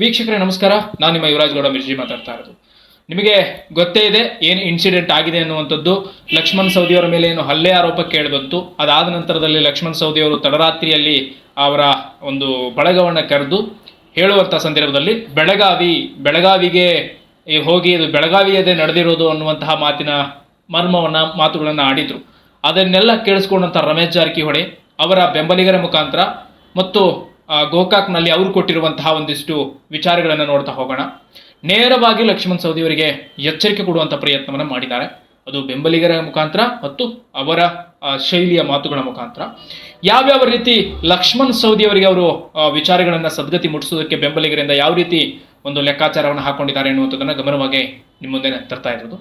ವೀಕ್ಷಕರೇ, ನಮಸ್ಕಾರ. ನಾನು ನಿಮ್ಮ ಯುವರಾಜ್ ಗೌಡ ಮಿರ್ಜಿ ಮಾತಾಡ್ತಾ ಇರೋದು. ನಿಮಗೆ ಗೊತ್ತೇ ಇದೆ, ಏನು ಇನ್ಸಿಡೆಂಟ್ ಆಗಿದೆ ಅನ್ನುವಂಥದ್ದು. ಲಕ್ಷ್ಮಣ್ ಸೌದಿಯವರ ಮೇಲೆ ಏನು ಹಲ್ಲೆ ಆರೋಪ ಕೇಳಿಬಂತು. ಅದಾದ ನಂತರದಲ್ಲಿ ಲಕ್ಷ್ಮಣ್ ಸೌದಿಯವರು ತಡರಾತ್ರಿಯಲ್ಲಿ ಅವರ ಒಂದು ಬಳಗವನ್ನು ಕರೆದು ಹೇಳುವಂಥ ಸಂದರ್ಭದಲ್ಲಿ, ಬೆಳಗಾವಿ, ಬೆಳಗಾವಿಗೆ ಹೋಗಿ ಇದು ಬೆಳಗಾವಿಯದೇ ನಡೆದಿರೋದು ಅನ್ನುವಂತಹ ಮಾತಿನ ಮರ್ಮವನ್ನು, ಮಾತುಗಳನ್ನು ಆಡಿದರು. ಅದನ್ನೆಲ್ಲ ಕೇಳಿಸ್ಕೊಂಡಂಥ ರಮೇಶ್ ಜಾರಕಿಹೊಳಿ ಅವರ ಬೆಂಬಲಿಗರ ಮುಖಾಂತರ ಮತ್ತು ಗೋಕಾಕ್ನಲ್ಲಿ ಅವರು ಕೊಟ್ಟಿರುವಂತಹ ಒಂದಿಷ್ಟು ವಿಚಾರಗಳನ್ನು ನೋಡ್ತಾ ಹೋಗೋಣ. ನೇರವಾಗಿ ಲಕ್ಷ್ಮಣ್ ಸವದಿಯವರಿಗೆ ಎಚ್ಚರಿಕೆ ಕೊಡುವಂಥ ಪ್ರಯತ್ನವನ್ನು ಮಾಡಿದ್ದಾರೆ. ಅದು ಬೆಂಬಲಿಗರ ಮುಖಾಂತರ ಮತ್ತು ಅವರ ಶೈಲಿಯ ಮಾತುಗಳ ಮುಖಾಂತರ. ಯಾವ್ಯಾವ ರೀತಿ ಲಕ್ಷ್ಮಣ್ ಸವದಿಯವರಿಗೆ ಅವರು ವಿಚಾರಗಳನ್ನು ಸದ್ಗತಿ ಮುಟ್ಟಿಸೋದಕ್ಕೆ ಬೆಂಬಲಿಗರಿಂದ ಯಾವ ರೀತಿ ಒಂದು ಲೆಕ್ಕಾಚಾರವನ್ನು ಹಾಕೊಂಡಿದ್ದಾರೆ ಎನ್ನುವಂಥದ್ದನ್ನು ಗಮನವಾಗಿ ನಿಮ್ಮ ಮುಂದೆ ತರ್ತಾ ಇರೋದು.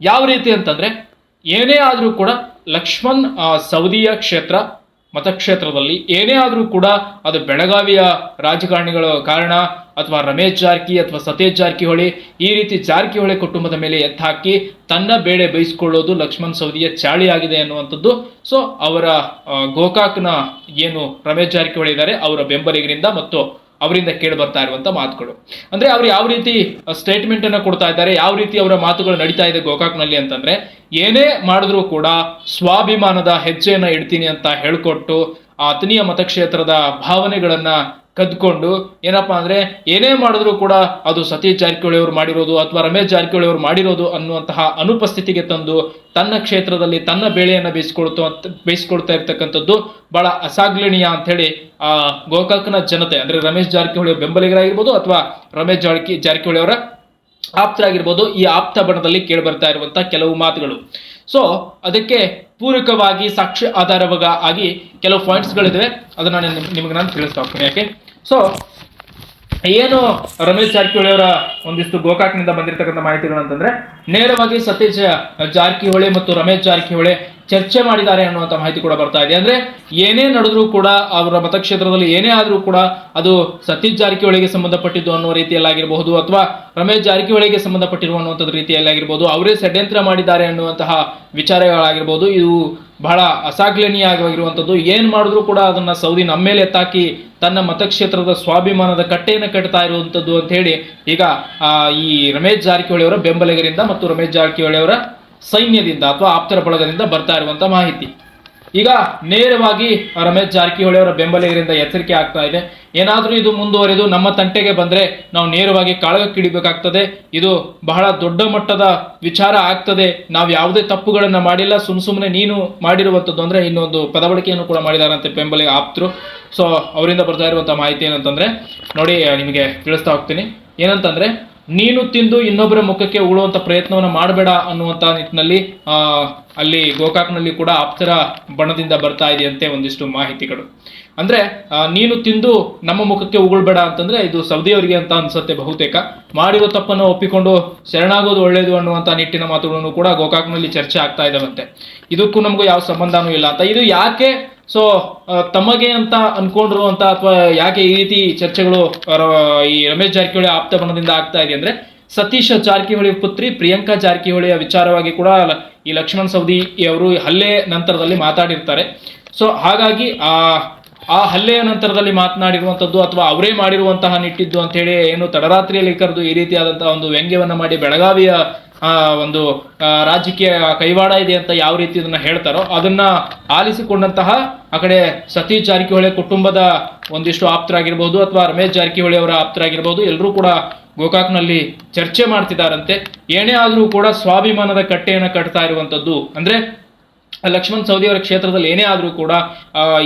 ಯಾವ ರೀತಿ ಅಂತಂದ್ರೆ ಏನೇ ಆದರೂ ಕೂಡ ಲಕ್ಷ್ಮಣ್ ಸೌದಿಯ ಕ್ಷೇತ್ರ ಮತಕ್ಷೇತ್ರದಲ್ಲಿ ಏನೇ ಆದರೂ ಕೂಡ ಅದು ಬೆಳಗಾವಿಯ ರಾಜಕಾರಣಿಗಳ ಕಾರಣ ಅಥವಾ ರಮೇಶ್ ಜಾರಕಿ ಅಥವಾ ಸತೇಶ್ ಜಾರಕಿಹೊಳಿ ಈ ರೀತಿ ಜಾರಕಿಹೊಳಿ ಕುಟುಂಬದ ಮೇಲೆ ಎತ್ತಾಕಿ ತನ್ನ ಬೇಳೆ ಬಯಸಿಕೊಳ್ಳೋದು ಲಕ್ಷ್ಮಣ್ ಸೌದಿಯ ಚಾಳಿಯಾಗಿದೆ ಅನ್ನುವಂಥದ್ದು. ಸೊ ಅವರ ಗೋಕಾಕ್ನ ಏನು ರಮೇಶ್ ಜಾರಕಿಹೊಳಿ ಇದ್ದಾರೆ, ಅವರ ಬೆಂಬಲಿಗರಿಂದ ಮತ್ತು ಅವರಿಂದ ಕೇಳಿ ಬರ್ತಾ ಇರುವಂತ ಮಾತುಗಳು. ಅಂದ್ರೆ ಅವ್ರು ಯಾವ ರೀತಿ ಸ್ಟೇಟ್ಮೆಂಟ್ ಅನ್ನ ಕೊಡ್ತಾ ಇದ್ದಾರೆ, ಯಾವ ರೀತಿ ಅವರ ಮಾತುಗಳು ನಡೀತಾ ಇದೆ ಗೋಕಾಕ್ನಲ್ಲಿ ಅಂತಂದ್ರೆ ಏನೇ ಮಾಡಿದ್ರೂ ಕೂಡ ಸ್ವಾಭಿಮಾನದ ಹೆಜ್ಜೆಯನ್ನ ಇಡ್ತೀನಿ ಅಂತ ಹೇಳ್ಕೊಟ್ಟು ಆ ಅತನೀಯ ಮತಕ್ಷೇತ್ರದ ಭಾವನೆಗಳನ್ನ ಕದ್ಕೊಂಡು ಏನಪ್ಪಾ ಅಂದ್ರೆ ಏನೇ ಮಾಡಿದ್ರೂ ಕೂಡ ಅದು ಸತೀಶ್ ಜಾರಕಿಹೊಳಿ ಅವರು ಮಾಡಿರೋದು ಅಥವಾ ರಮೇಶ್ ಜಾರಕಿಹೊಳಿ ಅವರು ಮಾಡಿರೋದು ಅನ್ನುವಂತಹ ಅನುಪಸ್ಥಿತಿಗೆ ತಂದು ತನ್ನ ಕ್ಷೇತ್ರದಲ್ಲಿ ತನ್ನ ಬೇಳೆಯನ್ನು ಬೇಯಿಸ್ಕೊಳ್ತು ಅಂತ ಬೇಯಿಸ್ಕೊಳ್ತಾ ಇರ್ತಕ್ಕಂಥದ್ದು ಬಹಳ ಅಸಾಗ್ಲಣೀಯ ಅಂತ ಹೇಳಿ ಆ ಗೋಕಾಕ್ನ ಜನತೆ ಅಂದ್ರೆ ರಮೇಶ್ ಜಾರಕಿಹೊಳಿ ಬೆಂಬಲಿಗರಾಗಿರ್ಬೋದು ಅಥವಾ ರಮೇಶ್ ಜಾರಕಿ ಜಾರಕಿಹೊಳಿ ಅವರ ಆಪ್ತರಾಗಿರ್ಬೋದು, ಈ ಆಪ್ತ ಬಣದಲ್ಲಿ ಕೇಳಿ ಬರ್ತಾ ಇರುವಂತ ಕೆಲವು ಮಾತುಗಳು. ಸೊ ಅದಕ್ಕೆ ಪೂರಕವಾಗಿ ಸಾಕ್ಷಿ ಆಧಾರವಾಗ ಆಗಿ ಕೆಲವು ಪಾಯಿಂಟ್ಸ್ಗಳಿದ್ದಾವೆ ಅದನ್ನ ನಾನು ನಿಮ್- ನಿಮ್ಗೆ ನಾನು ತಿಳಿಸ್ತಾ ಹೋಗ್ತೀನಿ ಯಾಕೆ ಸೊ ಏನು ರಮೇಶ್ ಜಾರಕಿಹೊಳಿ ಅವರ ಒಂದಿಷ್ಟು ಗೋಕಾಕ್ನಿಂದ ಬಂದಿರತಕ್ಕಂಥ ಮಾಹಿತಿಗಳು ಅಂತಂದ್ರೆ, ನೇರವಾಗಿ ಸತೀಶ್ ಜಾರಕಿಹೊಳಿ ಮತ್ತು ರಮೇಶ್ ಜಾರಕಿಹೊಳಿ ಚರ್ಚೆ ಮಾಡಿದ್ದಾರೆ ಅನ್ನುವಂಥ ಮಾಹಿತಿ ಕೂಡ ಬರ್ತಾ ಇದೆ. ಅಂದ್ರೆ ಏನೇ ನಡೆದ್ರೂ ಕೂಡ ಅವರ ಮತಕ್ಷೇತ್ರದಲ್ಲಿ ಏನೇ ಆದ್ರೂ ಕೂಡ ಅದು ಸತೀಶ್ ಜಾರಕಿಹೊಳಿಗೆ ಸಂಬಂಧಪಟ್ಟಿದ್ದು ಅನ್ನುವ ರೀತಿಯಲ್ಲಾಗಿರಬಹುದು ಅಥವಾ ರಮೇಶ್ ಜಾರಕಿಹೊಳಿಗೆ ಸಂಬಂಧಪಟ್ಟಿರುವ ಅನ್ನುವಂಥದ್ದು ರೀತಿಯಲ್ಲಾಗಿರ್ಬೋದು ಅವರೇ ಷಡ್ಯಂತ್ರ ಮಾಡಿದ್ದಾರೆ ಅನ್ನುವಂತಹ ವಿಚಾರಗಳಾಗಿರ್ಬೋದು ಇದು ಬಹಳ ಅಸಾಗ್ಲನೀಯ ಆಗಿರುವಂಥದ್ದು ಏನ್ ಮಾಡಿದ್ರು ಕೂಡ ಅದನ್ನ ಸೌದಿ ನಮ್ಮ ಮೇಲೆ ಎತ್ತಾಕಿ ತನ್ನ ಮತಕ್ಷೇತ್ರದ ಸ್ವಾಭಿಮಾನದ ಕಟ್ಟೆಯನ್ನು ಕಟ್ತಾ ಇರುವಂಥದ್ದು ಅಂತ ಹೇಳಿ ಈಗ ಈ ರಮೇಶ್ ಜಾರಕಿಹೊಳಿ ಅವರ ಬೆಂಬಲಿಗರಿಂದ ಮತ್ತು ರಮೇಶ್ ಜಾರಕಿಹೊಳಿ ಅವರ ಸೈನ್ಯದಿಂದ ಅಥವಾ ಆಪ್ತರ ಬಳಗದಿಂದ ಬರ್ತಾ ಇರುವಂತ ಮಾಹಿತಿ. ಈಗ ನೇರವಾಗಿ ರಮೇಶ್ ಜಾರಕಿಹೊಳಿ ಅವರ ಬೆಂಬಲಿಗರಿಂದ ಎಚ್ಚರಿಕೆ ಆಗ್ತಾ ಇದೆ. ಏನಾದರೂ ಇದು ಮುಂದುವರೆದು ನಮ್ಮ ತಂಟೆಗೆ ಬಂದರೆ ನಾವು ನೇರವಾಗಿ ಕಾಳಗಕ್ಕಿಡಿಬೇಕಾಗ್ತದೆ ಇದು ಬಹಳ ದೊಡ್ಡ ಮಟ್ಟದ ವಿಚಾರ ಆಗ್ತದೆ. ನಾವು ಯಾವುದೇ ತಪ್ಪುಗಳನ್ನು ಮಾಡಿಲ್ಲ. ಸುಮ್ ಸುಮ್ಮನೆ ನೀನು ಮಾಡಿರುವಂಥದ್ದು ಅಂದರೆ ಇನ್ನೊಂದು ಪದಬಳಕೆಯನ್ನು ಕೂಡ ಮಾಡಿದಾರಂತೆ ಬೆಂಬಲಿಗ ಆಪ್ತರು. ಸೊ ಅವರಿಂದ ಬರ್ತಾ ಇರುವಂಥ ಮಾಹಿತಿ ಏನಂತಂದರೆ, ನೋಡಿ ನಿಮಗೆ ತಿಳಿಸ್ತಾ ಹೋಗ್ತೀನಿ. ಏನಂತಂದ್ರೆ ನೀನು ತಿಂದು ಇನ್ನೊಬ್ಬರ ಮುಖಕ್ಕೆ ಉಳುವಂಥ ಪ್ರಯತ್ನವನ್ನು ಮಾಡಬೇಡ ಅನ್ನುವಂಥ ನಿಟ್ಟಿನಲ್ಲಿ ಅಲ್ಲಿ ಗೋಕಾಕ್ನಲ್ಲಿ ಕೂಡ ಆಪ್ತರ ಬಣದಿಂದ ಬರ್ತಾ ಇದೆಯಂತೆ ಒಂದಿಷ್ಟು ಮಾಹಿತಿಗಳು. ಅಂದ್ರೆ ನೀನು ತಿಂದು ನಮ್ಮ ಮುಖಕ್ಕೆ ಉಗುಳ್ಬೇಡ ಅಂತಂದ್ರೆ ಇದು ಸೌದಿಯವರಿಗೆ ಅಂತ ಅನ್ಸುತ್ತೆ ಬಹುತೇಕ. ಮಾಡಿರೋ ತಪ್ಪನ್ನು ಒಪ್ಪಿಕೊಂಡು ಶರಣಾಗೋದು ಒಳ್ಳೇದು ಅನ್ನುವಂತ ನಿಟ್ಟಿನ ಮಾತುಗಳನ್ನು ಕೂಡ ಗೋಕಾಕ್ನಲ್ಲಿ ಚರ್ಚೆ ಆಗ್ತಾ ಇದ್ದಾವಂತೆ ಇದಕ್ಕೂ ನಮಗೂ ಯಾವ ಸಂಬಂಧನೂ ಇಲ್ಲ ಅಂತ. ಇದು ಯಾಕೆ ಸೊ ತಮಗೆ ಅಂತ ಅನ್ಕೊಂಡ್ರು ಅಂತ ಅಥವಾ ಯಾಕೆ ಈ ರೀತಿ ಚರ್ಚೆಗಳು ಈ ರಮೇಶ್ ಜಾರಕಿಹೊಳಿ ಆಪ್ತ ಬಣದಿಂದ ಆಗ್ತಾ ಇದೆ ಅಂದ್ರೆ ಸತೀಶ್ ಜಾರಕಿಹೊಳಿ ಪುತ್ರಿ ಪ್ರಿಯಾಂಕಾ ಜಾರಕಿಹೊಳಿಯ ವಿಚಾರವಾಗಿ ಕೂಡ ಈ ಲಕ್ಷ್ಮಣ್ ಸವದಿ ಅವರು ಹಲ್ಲೆ ನಂತರದಲ್ಲಿ ಮಾತಾಡಿರ್ತಾರೆ. ಸೊ ಹಾಗಾಗಿ, ಆ ಆ ಹಲ್ಲೆಯ ನಂತರದಲ್ಲಿ ಮಾತನಾಡಿರುವಂಥದ್ದು ಅಥವಾ ಅವರೇ ಮಾಡಿರುವಂತಹ ನಿಟ್ಟಿದ್ದು ಅಂತ ಹೇಳಿ ಏನು ತಡರಾತ್ರಿಯಲ್ಲಿ ಕರೆದು ಈ ರೀತಿಯಾದಂತಹ ಒಂದು ವ್ಯಂಗ್ಯವನ್ನು ಮಾಡಿ ಬೆಳಗಾವಿಯ ಒಂದು ರಾಜಕೀಯ ಕೈವಾಡ ಇದೆ ಅಂತ ಯಾವ ರೀತಿ ಇದನ್ನ ಹೇಳ್ತಾರೋ ಅದನ್ನ ಆಲಿಸಿಕೊಂಡಂತಹ ಆ ಕಡೆ ಸತೀಶ್ ಜಾರಕಿಹೊಳಿ ಕುಟುಂಬದ ಒಂದಿಷ್ಟು ಆಪ್ತರಾಗಿರ್ಬೋದು ಅಥವಾ ರಮೇಶ್ ಜಾರಕಿಹೊಳಿ ಅವರ ಆಪ್ತರಾಗಿರ್ಬೋದು ಎಲ್ಲರೂ ಕೂಡ ಗೋಕಾಕ್ನಲ್ಲಿ ಚರ್ಚೆ ಮಾಡ್ತಿದ್ದಾರಂತೆ ಏನೇ ಆದರೂ ಕೂಡ ಸ್ವಾಭಿಮಾನದ ಕಟ್ಟೆಯನ್ನು ಕಟ್ತಾ ಇರುವಂತದ್ದು. ಅಂದ್ರೆ, ಲಕ್ಷ್ಮಣ್ ಸೌದಿ ಅವರ ಕ್ಷೇತ್ರದಲ್ಲಿ ಏನೇ ಆದರೂ ಕೂಡ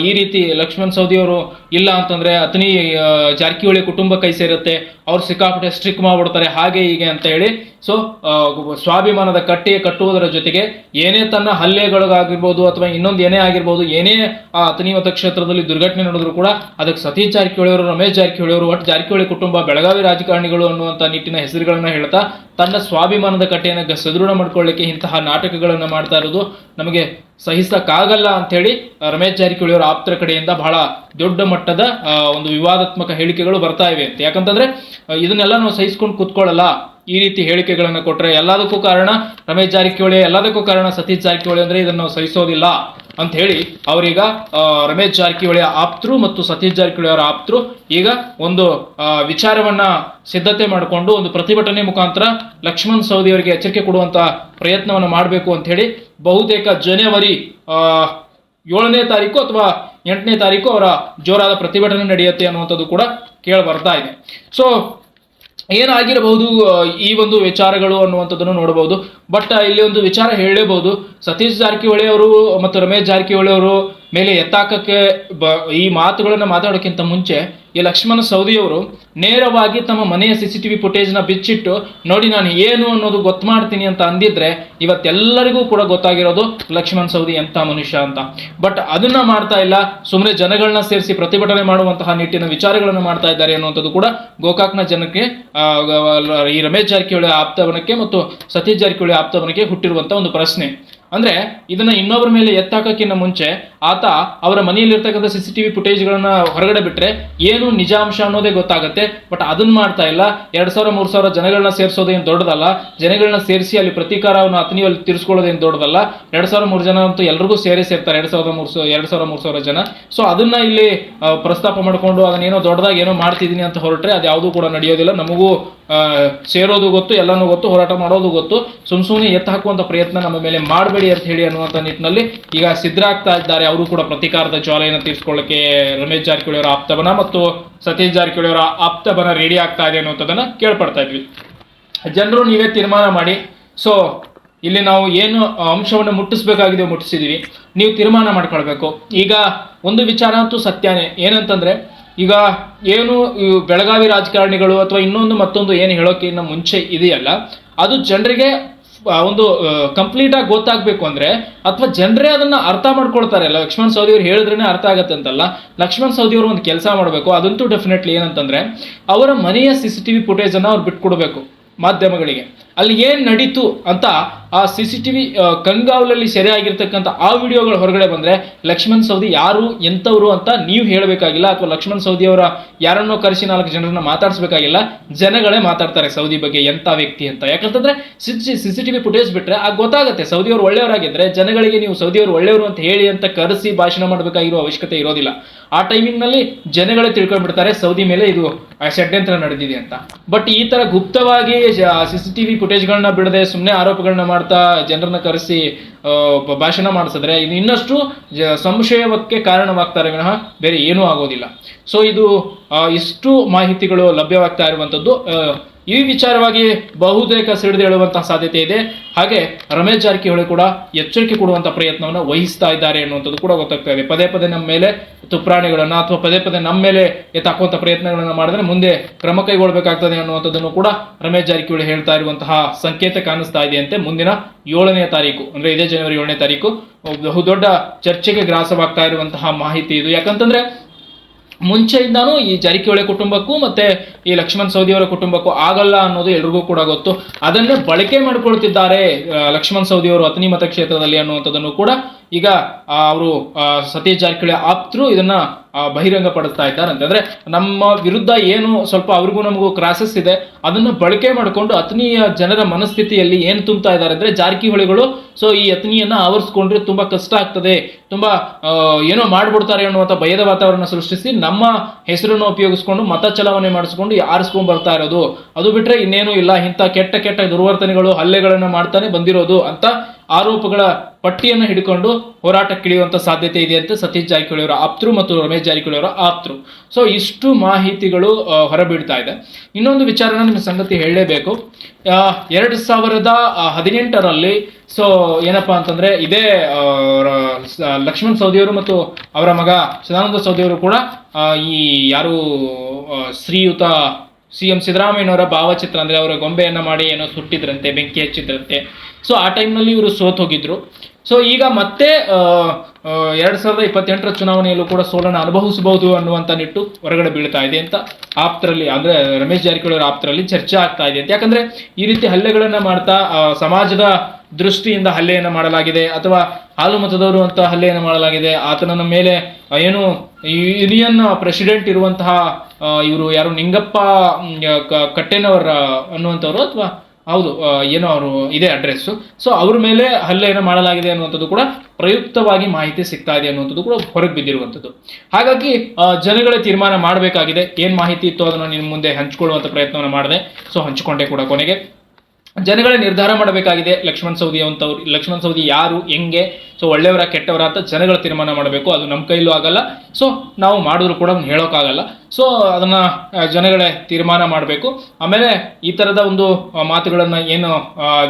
ಈ ರೀತಿ ಲಕ್ಷ್ಮಣ್ ಸೌದಿ ಅವರು ಇಲ್ಲ ಅಂತಂದ್ರೆ ಅತನಿ ಜಾರಕಿಹೊಳಿ ಕುಟುಂಬ ಕೈ ಸೇರುತ್ತೆ, ಅವ್ರು ಸಿಕ್ಕಾಪಟ್ಟೆ ಸ್ಟ್ರಿಕ್ ಮಾಡ್ಬಿಡ್ತಾರೆ, ಹಾಗೆ ಹೀಗೆ ಅಂತ ಹೇಳಿ ಸೊ ಸ್ವಾಭಿಮಾನದ ಕಟ್ಟೆ ಕಟ್ಟುವುದರ ಜೊತೆಗೆ ಏನೇ ತನ್ನ ಹಲ್ಲೆಗಳಿಗಾಗಿರ್ಬೋದು ಅಥವಾ ಇನ್ನೊಂದು ಏನೇ ಆಗಿರ್ಬೋದು, ಏನೇ, ಆ ಕ್ಷೇತ್ರದಲ್ಲಿ ದುರ್ಘಟನೆ ನಡೆದ್ರು ಕೂಡ ಅದಕ್ಕೆ ಸತೀಶ್ ಜಾರಕಿಹೊಳಿ ಅವರು ರಮೇಶ್ ಜಾರಕಿಹೊಳಿ ಅವರು ಒಟ್ಟು ಜಾರಕಿಹೊಳಿ ಕುಟುಂಬ, ಬೆಳಗಾವಿ ರಾಜಕಾರಣಿಗಳು ಅನ್ನುವಂಥ ನಿಟ್ಟಿನ ಹೆಸರುಗಳನ್ನು ಹೇಳ್ತಾ ತನ್ನ ಸ್ವಾಭಿಮಾನದ ಕಟ್ಟೆಯನ್ನು ಸದೃಢ ಮಾಡ್ಕೊಳ್ಳಿಕ್ಕೆ ಇಂತಹ ನಾಟಕಗಳನ್ನು ಮಾಡ್ತಾ ಇರೋದು ನಮಗೆ ಸಹಿಸಕ್ಕಾಗಲ್ಲ ಅಂಥೇಳಿ ರಮೇಶ್ ಜಾರಕಿಹೊಳಿ ಅವರ ಆಪ್ತರ ಕಡೆಯಿಂದ ಬಹಳ ದೊಡ್ಡ ಮಟ್ಟದ ಒಂದು ವಿವಾದಾತ್ಮಕ ಹೇಳಿಕೆಗಳು ಬರ್ತಾ ಇವೆ ಅಂತ. ಯಾಕಂತಂದ್ರೆ ಇದನ್ನೆಲ್ಲ ನಾವು ಸಹಿಸ್ಕೊಂಡು ಕೂತ್ಕೊಳ್ಳಲ್ಲ. ಈ ರೀತಿ ಹೇಳಿಕೆಗಳನ್ನು ಕೊಟ್ಟರೆ ಎಲ್ಲದಕ್ಕೂ ಕಾರಣ ರಮೇಶ್ ಜಾರಕಿಹೊಳಿ, ಎಲ್ಲದಕ್ಕೂ ಕಾರಣ ಸತೀಶ್ ಜಾರಕಿಹೊಳಿ ಅಂದರೆ ಇದನ್ನು ಸಹಿಸೋದಿಲ್ಲ ಅಂತ ಹೇಳಿ ಅವರೀಗ ರಮೇಶ್ ಜಾರಕಿಹೊಳಿ ಆಪ್ತರು ಮತ್ತು ಸತೀಶ್ ಜಾರಕಿಹೊಳಿ ಅವರ ಆಪ್ತರು ಈಗ ಒಂದು ವಿಚಾರವನ್ನ ಸಿದ್ಧತೆ ಮಾಡಿಕೊಂಡು ಒಂದು ಪ್ರತಿಭಟನೆ ಮುಖಾಂತರ ಲಕ್ಷ್ಮಣ್ ಸೌದಿ ಅವರಿಗೆ ಎಚ್ಚರಿಕೆ ಕೊಡುವಂತಹ ಪ್ರಯತ್ನವನ್ನು ಮಾಡಬೇಕು ಅಂತ ಹೇಳಿ ಬಹುತೇಕ ಜನವರಿ ಏಳನೇ ತಾರೀಕು ಅಥವಾ ಎಂಟನೇ ತಾರೀಕು ಅವರ ಜೋರಾದ ಪ್ರತಿಭಟನೆ ನಡೆಯುತ್ತೆ ಅನ್ನುವಂಥದ್ದು ಕೂಡ ಕೇಳಿ ಬರ್ತಾ ಇದೆ. ಸೊ ಏನಾಗಿರಬಹುದು ಈ ಒಂದು ವಿಚಾರಗಳು ಅನ್ನುವಂಥದ್ದನ್ನು ನೋಡಬಹುದು. ಬಟ್ ಇಲ್ಲಿ ಒಂದು ವಿಚಾರ ಹೇಳಲೇಬಹುದು ಸತೀಶ್ ಜಾರಕಿಹೊಳಿ ಅವರು ಮತ್ತು ರಮೇಶ್ ಜಾರಕಿಹೊಳಿ ಅವರು ಮೇಲೆ ಎತ್ತಾಕಕ್ಕೆ ಬ, ಈ ಮಾತುಗಳನ್ನು ಮಾತಾಡೋಕ್ಕಿಂತ ಮುಂಚೆ ಈ ಲಕ್ಷ್ಮಣ ಸೌದಿಯವರು ನೇರವಾಗಿ ತಮ್ಮ ಮನೆಯ ಸಿ ಸಿ ಟಿ ವಿ ಫುಟೇಜ್ನ ಬಿಚ್ಚಿಟ್ಟು, ನೋಡಿ ನಾನು ಏನು ಅನ್ನೋದು ಗೊತ್ತು ಮಾಡ್ತೀನಿ ಅಂತ ಅಂದಿದ್ರೆ ಇವತ್ತೆಲ್ಲರಿಗೂ ಕೂಡ ಗೊತ್ತಾಗಿರೋದು ಲಕ್ಷ್ಮಣ್ ಸೌದಿ ಎಂಥ ಮನುಷ್ಯ ಅಂತ. ಬಟ್ ಅದನ್ನ ಮಾಡ್ತಾ ಇಲ್ಲ. ಸುಮ್ಮನೆ ಜನಗಳನ್ನ ಸೇರಿಸಿ ಪ್ರತಿಭಟನೆ ಮಾಡುವಂತಹ ನಿಟ್ಟಿನ ವಿಚಾರಗಳನ್ನು ಮಾಡ್ತಾ ಇದ್ದಾರೆ ಅನ್ನುವಂಥದ್ದು ಕೂಡ ಗೋಕಾಕ್ನ ಜನಕ್ಕೆ ಈ ರಮೇಶ್ ಜಾರಕಿಹೊಳಿ ಆಪ್ತವನಕ್ಕೆ ಮತ್ತು ಸತೀಶ್ ಜಾರಕಿಹೊಳಿ ಆಪ್ತವನಕ್ಕೆ ಹುಟ್ಟಿರುವಂತಹ ಒಂದು ಪ್ರಶ್ನೆ. ಅಂದ್ರೆ ಇದನ್ನ ಇನ್ನೊಬ್ಬರ ಮೇಲೆ ಎತ್ತಾಕಕ್ಕಿಂತ ಮುಂಚೆ ಆತ ಅವರ ಮನೆಯಲ್ಲಿರ್ತಕ್ಕಂಥ ಸಿ ಸಿ ಟಿವಿ ಫುಟೇಜ್ಗಳನ್ನ ಹೊರಗಡೆ ಬಿಟ್ರೆ ಏನು ನಿಜಾಂಶ ಅನ್ನೋದೇ ಗೊತ್ತಾಗುತ್ತೆ. ಬಟ್ ಅದನ್ನ ಮಾಡ್ತಾ ಇಲ್ಲ. ಎರಡ್ ಸಾವಿರ, ಮೂರ್ ಸಾವಿರ ಜನಗಳನ್ನ ಸೇರಿಸೋದೇನು ದೊಡ್ಡದಲ್ಲ. ಜನಗಳನ್ನ ಸೇರಿಸಿ ಅಲ್ಲಿ ಪ್ರತೀಕಾರವನ್ನು ಅತನಿಯಲ್ಲಿ ತಿರ್ಸ್ಕೊಳ್ಳೋದೇನು ದೊಡ್ಡದಲ್ಲ. ಎರಡ್ ಸಾವಿರ, ಮೂರು ಜನ ಅಂತೂ ಎಲ್ರಿಗೂ ಸೇರಿ ಸೇರ್ತಾರೆ. ಎರಡ್ ಸಾವಿರದ, ಮೂರು ಎರಡ್ ಸಾವಿರ, ಮೂರ್ ಸಾವಿರ ಜನ. ಸೊ ಅದನ್ನ ಇಲ್ಲಿ ಪ್ರಸ್ತಾಪ ಮಾಡಿಕೊಂಡು ಅದನ್ನೇನೋ ದೊಡ್ಡದಾಗಿ ಏನೋ ಮಾಡ್ತಿದೀನಿ ಅಂತ ಹೊರಟ್ರೆ ಅದು ಯಾವುದೂ ಕೂಡ ನಡೆಯೋದಿಲ್ಲ. ನಮಗೂ ಸೇರೋದು ಗೊತ್ತು, ಎಲ್ಲನೂ ಗೊತ್ತು, ಹೋರಾಟ ಮಾಡೋದು ಗೊತ್ತು. ಸುಮ್ ಸುಮ್ಮನೆ ಎತ್ತು ಹಾಕುವಂತ ಪ್ರಯತ್ನ ನಮ್ಮ ಮೇಲೆ ಮಾಡಬೇಡಿ ಅಂತ ಹೇಳಿ ಅನ್ನುವಂಥ ನಿಟ್ಟಿನಲ್ಲಿ ಈಗ ಸಿದ್ಧರಾಗ್ತಾ ಇದ್ದಾರೆ. ಅವರು ಕೂಡ ಪ್ರತಿಕಾರದ ಜ್ವಾಲೆಯನ್ನು ತೀರಿಸ್ಕೊಳ್ಳಕ್ಕೆ ರಮೇಶ್ ಜಾರಕಿಹೊಳಿ ಅವರ ಆಪ್ತಬನ ಮತ್ತು ಸತೀಶ್ ಜಾರಕಿಹೊಳಿ ಅವರ ಆಪ್ತಬನ ರೆಡಿ ಆಗ್ತಾ ಇದೆ ಅನ್ನುವಂಥದ್ದನ್ನ ಕೇಳ್ಪಡ್ತಾ ಇದ್ವಿ. ಜನರು ನೀವೇ ತೀರ್ಮಾನ ಮಾಡಿ. ಸೊ ಇಲ್ಲಿ ನಾವು ಏನು ಅಂಶವನ್ನು ಮುಟ್ಟಿಸ್ಬೇಕಾಗಿದೆ ಮುಟ್ಟಿಸಿದೀವಿ. ನೀವು ತೀರ್ಮಾನ ಮಾಡ್ಕೊಳ್ಬೇಕು. ಈಗ ಒಂದು ವಿಚಾರ ಅಂತೂ ಸತ್ಯನೇ. ಏನಂತಂದ್ರೆ, ಈಗ ಏನು ಬೆಳಗಾವಿ ರಾಜಕಾರಣಿಗಳು ಅಥವಾ ಇನ್ನೊಂದು ಮತ್ತೊಂದು ಏನು ಹೇಳೋಕ್ಕಿಂತ ಮುಂಚೆ ಇದೆಯಲ್ಲ, ಅದು ಜನರಿಗೆ ಒಂದು ಕಂಪ್ಲೀಟ್ ಆಗಿ ಗೊತ್ತಾಗ್ಬೇಕು ಅಂದ್ರೆ, ಅಥವಾ ಜನರೇ ಅದನ್ನ ಅರ್ಥ ಮಾಡ್ಕೊಳ್ತಾರೆ. ಲಕ್ಷ್ಮಣ್ ಸೌದಿ ಅವ್ರು ಹೇಳಿದ್ರೇನೆ ಅರ್ಥ ಆಗತ್ತೆ ಅಂತಲ್ಲ. ಲಕ್ಷ್ಮಣ್ ಸೌದಿ ಅವರು ಒಂದು ಕೆಲಸ ಮಾಡಬೇಕು. ಅದಂತೂ ಡೆಫಿನೆಟ್ಲಿ ಏನಂತಂದ್ರೆ, ಅವರ ಮನೆಯ ಸಿ ಸಿ ಟಿವಿ ಫುಟೇಜ್ ಅನ್ನ ಅವ್ರು ಬಿಟ್ಕೊಡ್ಬೇಕು ಮಾಧ್ಯಮಗಳಿಗೆ. ಅಲ್ಲಿ ಏನ್ ನಡೀತು ಅಂತ ಆ ಸಿ ಸಿ ಟಿ ವಿ ಕಂಗಾವಲಲ್ಲಿ ಸೆರೆ ಆಗಿರ್ತಕ್ಕಂಥ ಆ ವಿಡಿಯೋಗಳು ಹೊರಗಡೆ ಬಂದರೆ ಲಕ್ಷ್ಮಣ್ ಸೌದಿ ಯಾರು, ಎಂಥವ್ರು ಅಂತ ನೀವು ಹೇಳಬೇಕಾಗಿಲ್ಲ ಅಥವಾ ಲಕ್ಷ್ಮಣ್ ಸೌದಿ ಅವರ ಯಾರನ್ನೋ ಕರೆಸಿ ನಾಲ್ಕು ಜನರನ್ನ ಮಾತಾಡಿಸ್ಬೇಕಾಗಿಲ್ಲ. ಜನಗಳೇ ಮಾತಾಡ್ತಾರೆ ಸೌದಿ ಬಗ್ಗೆ ಎಂಥ ವ್ಯಕ್ತಿ ಅಂತ. ಯಾಕಂತಂದ್ರೆ ಸಿ ಸಿ ಟಿವಿ ಫುಟೇಜ್ ಬಿಟ್ಟರೆ ಆಗ ಗೊತ್ತಾಗುತ್ತೆ. ಸೌದಿ ಅವರು ಒಳ್ಳೆಯವರಾಗಿದ್ರೆ ಜನಗಳಿಗೆ ನೀವು ಸೌದಿ ಅವರು ಒಳ್ಳೆಯವರು ಅಂತ ಹೇಳಿ ಅಂತ ಕರೆಸಿ ಭಾಷಣ ಮಾಡಬೇಕಾಗಿರೋ ಅವಶ್ಯಕತೆ ಇರೋದಿಲ್ಲ. ಆ ಟೈಮಿಂಗ್ನಲ್ಲಿ ಜನಗಳೇ ತಿಳ್ಕೊಂಡ್ಬಿಡ್ತಾರೆ. ಸೌದಿ ಮೇಲೆ ಇದು ಷಡ್ಯಂತ್ರ ನಡೆದಿದೆ ಅಂತ. ಬಟ್ ಈ ತರ ಗುಪ್ತವಾಗಿ ಸಿ ಸಿ ಟಿವಿ ಫುಟೇಜ್ಗಳನ್ನ ಬಿಡದೆ ಸುಮ್ಮನೆ ಆರೋಪಗಳನ್ನ ಮಾಡ್ತಾ ಜನರನ್ನ ಕರೆಸಿ ಭಾಷಣ ಮಾಡಿಸಿದ್ರೆ ಇದು ಇನ್ನಷ್ಟು ಸಂಶಯಕ್ಕೆ ಕಾರಣವಾಗ್ತಾರೆ ವಿನಃ ಬೇರೆ ಏನೂ ಆಗೋದಿಲ್ಲ. ಸೊ ಇದು ಇಷ್ಟು ಮಾಹಿತಿಗಳು ಲಭ್ಯವಾಗ್ತಾ ಇರುವಂತದ್ದು ಆ, ಈ ವಿಚಾರವಾಗಿ ಬಹುತೇಕ ಸಿಡಿದೇಳುವಂತಹ ಸಾಧ್ಯತೆ ಇದೆ. ಹಾಗೆ ರಮೇಶ್ ಜಾರಕಿಹೊಳಿ ಕೂಡ ಎಚ್ಚರಿಕೆ ಕೊಡುವಂತಹ ಪ್ರಯತ್ನವನ್ನು ವಹಿಸ್ತಾ ಇದ್ದಾರೆ ಅನ್ನುವಂಥದ್ದು ಕೂಡ ಗೊತ್ತಾಗ್ತಾ ಇದೆ. ಪದೇ ಪದೇ ನಮ್ಮ ಮೇಲೆ ತುಪ್ರಾಣಿಗಳನ್ನು ಅಥವಾ ಪದೇ ಪದೇ ನಮ್ಮ ಮೇಲೆ ಎತ್ತಾಕುವಂಥ ಪ್ರಯತ್ನಗಳನ್ನು ಮಾಡಿದ್ರೆ ಮುಂದೆ ಕ್ರಮ ಕೈಗೊಳ್ಳಬೇಕಾಗ್ತದೆ ಅನ್ನುವಂಥದ್ದನ್ನು ಕೂಡ ರಮೇಶ್ ಜಾರಕಿಹೊಳಿ ಹೇಳ್ತಾ ಇರುವಂತಹ ಸಂಕೇತ ಕಾಣಿಸ್ತಾ ಇದೆಯಂತೆ ಮುಂದಿನ ಏಳನೇ ತಾರೀಕು. ಅಂದ್ರೆ ಇದೇ ಜನವರಿ ಏಳನೇ ತಾರೀಕು. ಬಹುದೊಡ್ಡ ಚರ್ಚೆಗೆ ಗ್ರಾಸವಾಗ್ತಾ ಇರುವಂತಹ ಮಾಹಿತಿ ಇದು. ಯಾಕಂತಂದ್ರೆ ಮುಂಚೆಯಿಂದಾನು ಈ ಜಾರಕಿಹೊಳಿ ಕುಟುಂಬಕ್ಕೂ ಮತ್ತೆ ಈ ಲಕ್ಷ್ಮಣ್ ಸವದಿ ಅವರ ಕುಟುಂಬಕ್ಕೂ ಆಗಲ್ಲ ಅನ್ನೋದು ಎಲ್ರಿಗೂ ಕೂಡ ಗೊತ್ತು. ಅದನ್ನೇ ಬಳಕೆ ಮಾಡಿಕೊಳ್ತಿದ್ದಾರೆ ಲಕ್ಷ್ಮಣ್ ಸೌದಿಯವರು ಅತನಿ ಮತಕ್ಷೇತ್ರದಲ್ಲಿ ಅನ್ನುವಂಥದ್ದನ್ನು ಕೂಡ ಈಗ ಅವರು ಸತೀಶ್ ಜಾರಕಿಹೊಳಿ ಆಪ್ತರು ಇದನ್ನ ಬಹಿರಂಗ ಪಡಿಸ್ತಾ ಇದ್ದಾರೆ ಅಂತಂದ್ರೆ ನಮ್ಮ ವಿರುದ್ಧ ಏನು ಸ್ವಲ್ಪ ಅವ್ರಿಗೂ ನಮಗೂ ಕ್ರಾಸಸ್ ಇದೆ. ಅದನ್ನು ಬಳಕೆ ಮಾಡಿಕೊಂಡು ಅತ್ನಿಯ ಜನರ ಮನಸ್ಥಿತಿಯಲ್ಲಿ ಏನು ತುಂಬ್ತಾ ಇದ್ದಾರೆ ಅಂದ್ರೆ ಜಾರಕಿಹೊಳಿಗಳು, ಸೊ ಈ ಅತನಿಯನ್ನ ಆವರಿಸ್ಕೊಂಡ್ರೆ ತುಂಬಾ ಕಷ್ಟ ಆಗ್ತದೆ. ತುಂಬಾ ಏನೋ ಮಾಡ್ಬಿಡ್ತಾರೆ ಅನ್ನುವಂಥ ಭಯದ ವಾತಾವರಣ ಸೃಷ್ಟಿಸಿ ನಮ್ಮ ಹೆಸರನ್ನು ಉಪಯೋಗಿಸ್ಕೊಂಡು ಮತ ಚಲಾವಣೆ ಮಾಡಿಸ್ಕೊಂಡು ಆರಿಸ್ಕೊಂಡ್ ಬರ್ತಾ ಇರೋದು. ಅದು ಬಿಟ್ರೆ ಇನ್ನೇನು ಇಲ್ಲ. ಇಂಥ ಕೆಟ್ಟ ಕೆಟ್ಟ ದುರ್ವರ್ತನೆಗಳು, ಹಲ್ಲೆಗಳನ್ನ ಮಾಡ್ತಾನೆ ಬಂದಿರೋದು ಅಂತ ಆರೋಪಗಳ ಪಟ್ಟಿಯನ್ನು ಹಿಡ್ಕೊಂಡು ಹೋರಾಟಕ್ಕಿಳಿಯುವಂತ ಸಾಧ್ಯತೆ ಇದೆ ಅಂತ ಸತೀಶ್ ಜಾರಕಿಹೊಳಿ ಅವರ ಆಪ್ತರು ಮತ್ತು ರಮೇಶ್ ಜಾರಕಿಹೊಳಿ ಅವರ ಆಪ್ತರು. ಸೊ ಇಷ್ಟು ಮಾಹಿತಿಗಳು ಹೊರಬೀಳ್ತಾ ಇದೆ. ಇನ್ನೊಂದು ವಿಚಾರನ ನಿಮ್ಮ ಸಂಗತಿ ಹೇಳಲೇಬೇಕು. ಎರಡು ಸಾವಿರದ ಹದಿನೆಂಟರಲ್ಲಿ ಸೊ ಏನಪ್ಪಾ ಅಂತಂದ್ರೆ, ಇದೇ ಲಕ್ಷ್ಮಣ್ ಸೌದಿಯವರು ಮತ್ತು ಅವರ ಮಗ ಸದಾನಂದ ಸೌದಿಯವರು ಕೂಡ ಈ ಯಾರು ಶ್ರೀಯುತ ಸಿ ಎಂ ಸಿದ್ದರಾಮಯ್ಯನವರ ಭಾವಚಿತ್ರ ಅಂದರೆ ಅವರ ಗೊಂಬೆಯನ್ನ ಮಾಡಿ ಏನೋ ಸುಟ್ಟಿದ್ರಂತೆ, ಬೆಂಕಿ ಹಚ್ಚಿದ್ರಂತೆ. ಸೊ ಆ ಟೈಮ್ನಲ್ಲಿ ಇವರು ಸೋತ್ ಹೋಗಿದ್ರು. ಸೊ ಈಗ ಮತ್ತೆ ಎರಡ್ ಸಾವಿರದ ಇಪ್ಪತ್ತೆಂಟರ ಚುನಾವಣೆಯಲ್ಲೂ ಕೂಡ ಸೋಲನ್ನು ಅನುಭವಿಸಬಹುದು ಅನ್ನುವಂಥ ನಿಟ್ಟು ಹೊರಗಡೆ ಬೀಳ್ತಾ ಇದೆ ಅಂತ ಆಪ್ತರಲ್ಲಿ, ಅಂದರೆ ರಮೇಶ್ ಜಾರಕಿಹೊಳಿ ಅವರ ಆಪ್ತರಲ್ಲಿ ಚರ್ಚೆ ಆಗ್ತಾ ಇದೆ ಅಂತ. ಯಾಕಂದ್ರೆ ಈ ರೀತಿ ಹಲ್ಲೆಗಳನ್ನು ಮಾಡ್ತಾ ಸಮಾಜದ ದೃಷ್ಟಿಯಿಂದ ಹಲ್ಲೆಯನ್ನು ಮಾಡಲಾಗಿದೆ ಅಥವಾ ಹಾಲು ಮತದವರು ಅಂತ ಹಲ್ಲೆಯನ್ನು ಮಾಡಲಾಗಿದೆ ಆತನ ಮೇಲೆ ಏನು ಯೂನಿಯನ್ ಪ್ರೆಸಿಡೆಂಟ್ ಇರುವಂತಹ ಇವರು ಯಾರು, ನಿಂಗಪ್ಪ ಕಟ್ಟೆನವರ ಅನ್ನುವಂಥವ್ರು ಅಥವಾ ಹೌದು ಏನೋ ಅವರು, ಇದೆ ಅಡ್ರೆಸ್ಸು ಸೊ ಅವ್ರ ಮೇಲೆ ಹಲ್ಲೆಯನ್ನು ಮಾಡಲಾಗಿದೆ ಅನ್ನುವಂಥದ್ದು ಕೂಡ ಪ್ರಯುಕ್ತವಾಗಿ ಮಾಹಿತಿ ಸಿಗ್ತಾ ಇದೆ ಅನ್ನುವಂಥದ್ದು ಕೂಡ ಹೊರಗೆ ಬಿದ್ದಿರುವಂಥದ್ದು. ಹಾಗಾಗಿ ಜನಗಳೇ ತೀರ್ಮಾನ ಮಾಡಬೇಕಾಗಿದೆ. ಏನು ಮಾಹಿತಿ ಇತ್ತು ಅದನ್ನು ನಿಮ್ಮ ಮುಂದೆ ಹಂಚಿಕೊಳ್ಳುವಂಥ ಪ್ರಯತ್ನವನ್ನು ಮಾಡಿದೆ. ಸೊ ಹಂಚಿಕೊಂಡೆ ಕೂಡ ಕೊನೆಗೆ. ಜನಗಳೇ ನಿರ್ಧಾರ ಮಾಡಬೇಕಾಗಿದೆ. ಲಕ್ಷ್ಮಣ್ ಸೌದಿ ಅಂತವ್ರು ಲಕ್ಷ್ಮಣ್ ಸೌದಿ ಯಾರು, ಹೆಂಗೆ? ಸೊ ಒಳ್ಳೆಯವರ ಕೆಟ್ಟವರ ಅಂತ ಜನಗಳು ತೀರ್ಮಾನ ಮಾಡಬೇಕು. ಅದು ನಮ್ಮ ಕೈಲೂ ಆಗಲ್ಲ. ಸೊ ನಾವು ಮಾಡಿದ್ರು ಕೂಡ ಹೇಳೋಕ್ಕಾಗಲ್ಲ. ಸೊ ಅದನ್ನ ಜನಗಳೇ ತೀರ್ಮಾನ ಮಾಡಬೇಕು. ಆಮೇಲೆ ಈ ಥರದ ಒಂದು ಮಾತುಗಳನ್ನ ಏನು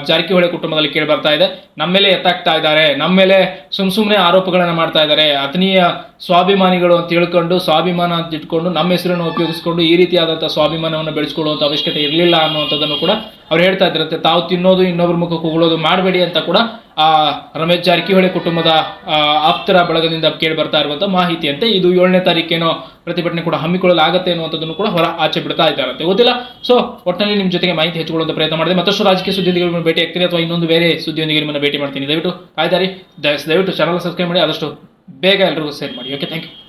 ಜಾರಕಿಹೊಳಿ ಕುಟುಂಬದಲ್ಲಿ ಕೇಳಿ ಬರ್ತಾ ಇದೆ. ನಮ್ಮ ಮೇಲೆ ಎತ್ತಾಕ್ತಾ ಇದ್ದಾರೆ. ನಮ್ಮ ಮೇಲೆ ಸುಮ್ ಸುಮ್ಮನೆ ಆರೋಪಗಳನ್ನ ಮಾಡ್ತಾ ಇದ್ದಾರೆ. ಅತನೀಯ ಸ್ವಾಭಿಮಾನಿಗಳು ಅಂತ ತಿಳ್ಕೊಂಡು, ಸ್ವಾಭಿಮಾನ ಅಂತ ಇಟ್ಕೊಂಡು, ನಮ್ಮ ಹೆಸರನ್ನು ಉಪಯೋಗಿಸ್ಕೊಂಡು, ಈ ರೀತಿಯಾದಂಥ ಸ್ವಾಭಿಮಾನವನ್ನು ಬೆಳೆಸ್ಕೊಳ್ಳುವಂಥ ಅವಶ್ಯಕತೆ ಇರಲಿಲ್ಲ ಅನ್ನುವಂಥದ್ದನ್ನು ಕೂಡ ಅವ್ರು ಹೇಳ್ತಾ ಇದ್ರಂತೆ. ತಾವು ತಿನ್ನೋದು ಇನ್ನೊಬ್ಬರ ಮುಖಕ್ಕೆ ಹೋಗೋದು ಮಾಡಬೇಡಿ ಅಂತ ಕೂಡ ಆ, ರಮೇಶ್ ಜಾರಕಿಹೊಳಿ ಕುಟುಂಬದ ಆಪ್ತರ ಬಳಗದಿಂದ ಕೇಳಿ ಬರ್ತಾ ಇರುವಂಥ ಮಾಹಿತಿ ಅಂತೆ ಇದು ಏಳನೇ ತಾರೀಕೇನೋ ಪ್ರತಿಭಟನೆ ಕೂಡ ಹಮ್ಮಿಕೊಳ್ಳಲಾಗುತ್ತೆ ಅನ್ನುವಂಥದ್ದನ್ನು ಕೂಡ ಹೊರ ಆಚೆ ಬಿಡ್ತಾ ಇದ್ದಾರಂತೆ. ಗೊತ್ತಿಲ್ಲ? ಸೊ ಒಟ್ಟಿನಲ್ಲಿ ನಿಮ್ಮ ಜೊತೆಗೆ ಮಾಹಿತಿ ಹೆಚ್ಚುಕೊಳ್ಳುವಂತ ಪ್ರಯತ್ನ ಮಾಡಿದೆ. ಮತ್ತಷ್ಟು ರಾಜಕೀಯ ಸುದ್ದಿಯೊಂದಿಗೆ ಭೇಟಿ ಆಗ್ತೀನಿ ಅಥವಾ ಇನ್ನೊಂದು ಬೇರೆ ಸುದ್ದಿಯೊಂದಿಗೆ ನಿಮ್ಮನ್ನು ಭೇಟಿ ಮಾಡ್ತೀನಿ. ದಯವಿಟ್ಟು, ಕಾಯ್ದಾರಿ, ದಯವಿಟ್ಟು ಚಾನಲ್ ಸಬ್ಸ್ಕ್ರೈಬ್ ಮಾಡಿ, ಆದಷ್ಟು ಬೇಗ ಎಲ್ಲರಿಗೂ ಶೇರ್ ಮಾಡಿ. Okay thank you